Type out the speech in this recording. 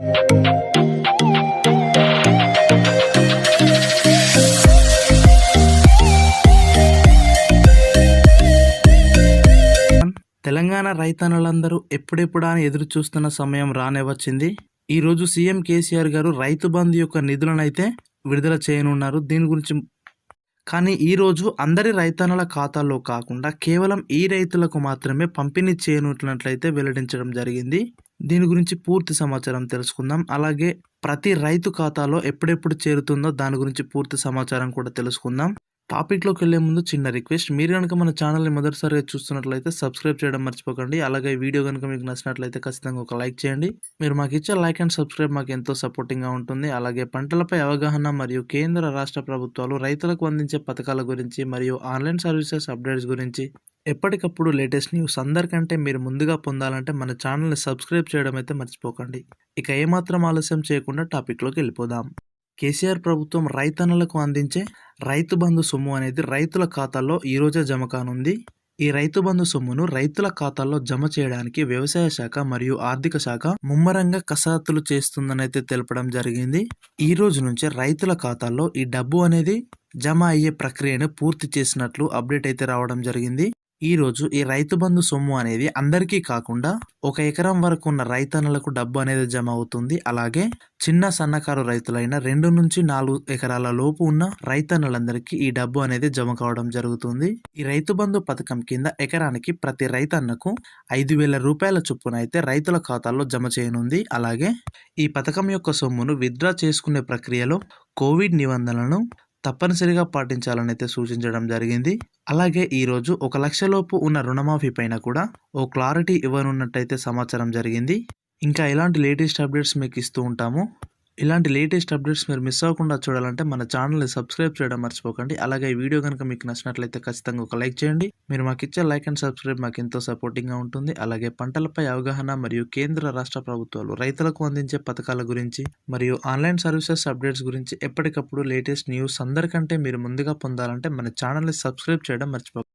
తెలంగాణ రైతన్నలందరూ ఎప్పుడెప్పుడా అని ఎదురు చూస్తున్న సమయం రానే వచ్చింది ఈరోజు సీఎం కేసీఆర్ గారు రైతు బంధు యొక్క నిధులను అయితే విడుదల చేయనున్నారు. దీని గురించి కానీ ఈ రోజు అందరి రైతన్నల ఖాతాల్లో కాకుండా కేవలం ఈ రైతులకు మాత్రమే పంపిణీ చేయనున్నట్లయితే వెల్లడించడం జరిగింది. దీని గురించి పూర్తి సమాచారం తెలుసుకుందాం. అలాగే ప్రతి రైతు ఖాతాలో ఎప్పుడెప్పుడు చేరుతుందో దాని గురించి పూర్తి సమాచారం కూడా తెలుసుకుందాం. టాపిక్లోకి వెళ్ళే ముందు చిన్న రిక్వెస్ట్. మీరు కనుక మన ఛానల్ని మొదటిసారిగా చూస్తున్నట్లయితే సబ్స్క్రైబ్ చేయడం మర్చిపోకండి. అలాగే వీడియో కనుక మీకు నచ్చినట్లయితే ఖచ్చితంగా ఒక లైక్ చేయండి. మీరు మాకు ఇచ్చే లైక్ అండ్ సబ్స్క్రైబ్ మాకు ఎంతో సపోర్టింగ్గా ఉంటుంది. అలాగే పంటలపై అవగాహన మరియు కేంద్ర రాష్ట్ర ప్రభుత్వాలు రైతులకు అందించే పథకాల గురించి మరియు ఆన్లైన్ సర్వీసెస్ అప్డేట్స్ గురించి ఎప్పటికప్పుడు లేటెస్ట్ న్యూస్ అందరికంటే మీరు ముందుగా పొందాలంటే మన ఛానల్ని సబ్స్క్రైబ్ చేయడం అయితే మర్చిపోకండి. ఇక ఏమాత్రం ఆలస్యం చేయకుండా టాపిక్లోకి వెళ్ళిపోదాం. కేసీఆర్ ప్రభుత్వం రైతన్నలకు అందించే రైతు బంధు సొమ్ము అనేది రైతుల ఖాతాల్లో ఈ రోజే జమ కానుంది. ఈ రైతు బంధు సొమ్మును రైతుల ఖాతాల్లో జమ చేయడానికి వ్యవసాయ శాఖ మరియు ఆర్థిక శాఖ ముమ్మరంగా కసరత్తులు చేస్తుందనైతే తెలపడం జరిగింది. ఈ రోజు నుంచే రైతుల ఖాతాల్లో ఈ డబ్బు అనేది జమ అయ్యే ప్రక్రియను పూర్తి చేసినట్లు అప్డేట్ అయితే రావడం జరిగింది. ఈరోజు ఈ రైతు బంధు సొమ్ము అనేది అందరికీ కాకుండా ఒక ఎకరం వరకు ఉన్న రైతన్నలకు డబ్బు అనేది జమ అవుతుంది. అలాగే చిన్న సన్నకారు రైతులైన రెండు నుంచి నాలుగు ఎకరాల లోపు ఉన్న రైతన్నలందరికీ ఈ డబ్బు అనేది జమ కావడం జరుగుతుంది. ఈ రైతు బంధు పథకం కింద ఎకరానికి ప్రతి రైతన్నకు ఐదు వేల రూపాయల చొప్పున అయితే రైతుల ఖాతాల్లో జమ చేయనుంది. అలాగే ఈ పథకం యొక్క సొమ్మును విత్డ్రా చేసుకునే ప్రక్రియలో కోవిడ్ నిబంధనలను తప్పనిసరిగా పాటించాలని అయితే సూచించడం జరిగింది. అలాగే ఈరోజు ఒక లక్షలోపు ఉన్న రుణమాఫీ పైన కూడా ఓ క్లారిటీ ఇవ్వనున్నట్టయితే సమాచారం జరిగింది. ఇంకా ఇలాంటి లేటెస్ట్ అప్డేట్స్ మీకు ఇస్తూ ఉంటాము? ఇలాంటి లేటెస్ట్ అప్డేట్స్ మీరు మిస్ అవ్వకుండా చూడాలంటే మన ఛానల్ని సబ్స్క్రైబ్ చేయడం మర్చిపోకండి. అలాగే ఈ వీడియో కనుక మీకు నచ్చినట్లయితే ఖచ్చితంగా ఒక లైక్ చేయండి. మీరు మాకు ఇచ్చే లైక్ అండ్ సబ్స్క్రైబ్ మాకు ఎంతో సపోర్టింగ్గా ఉంటుంది. అలాగే పంటలపై అవగాహన మరియు కేంద్ర రాష్ట్ర ప్రభుత్వాలు రైతులకు అందించే పథకాల గురించి మరియు ఆన్లైన్ సర్వీసెస్ అప్డేట్స్ గురించి ఎప్పటికప్పుడు లేటెస్ట్ న్యూస్ అందరికంటే మీరు ముందుగా పొందాలంటే మన ఛానల్ని సబ్స్క్రైబ్ చేయడం మర్చిపోకండి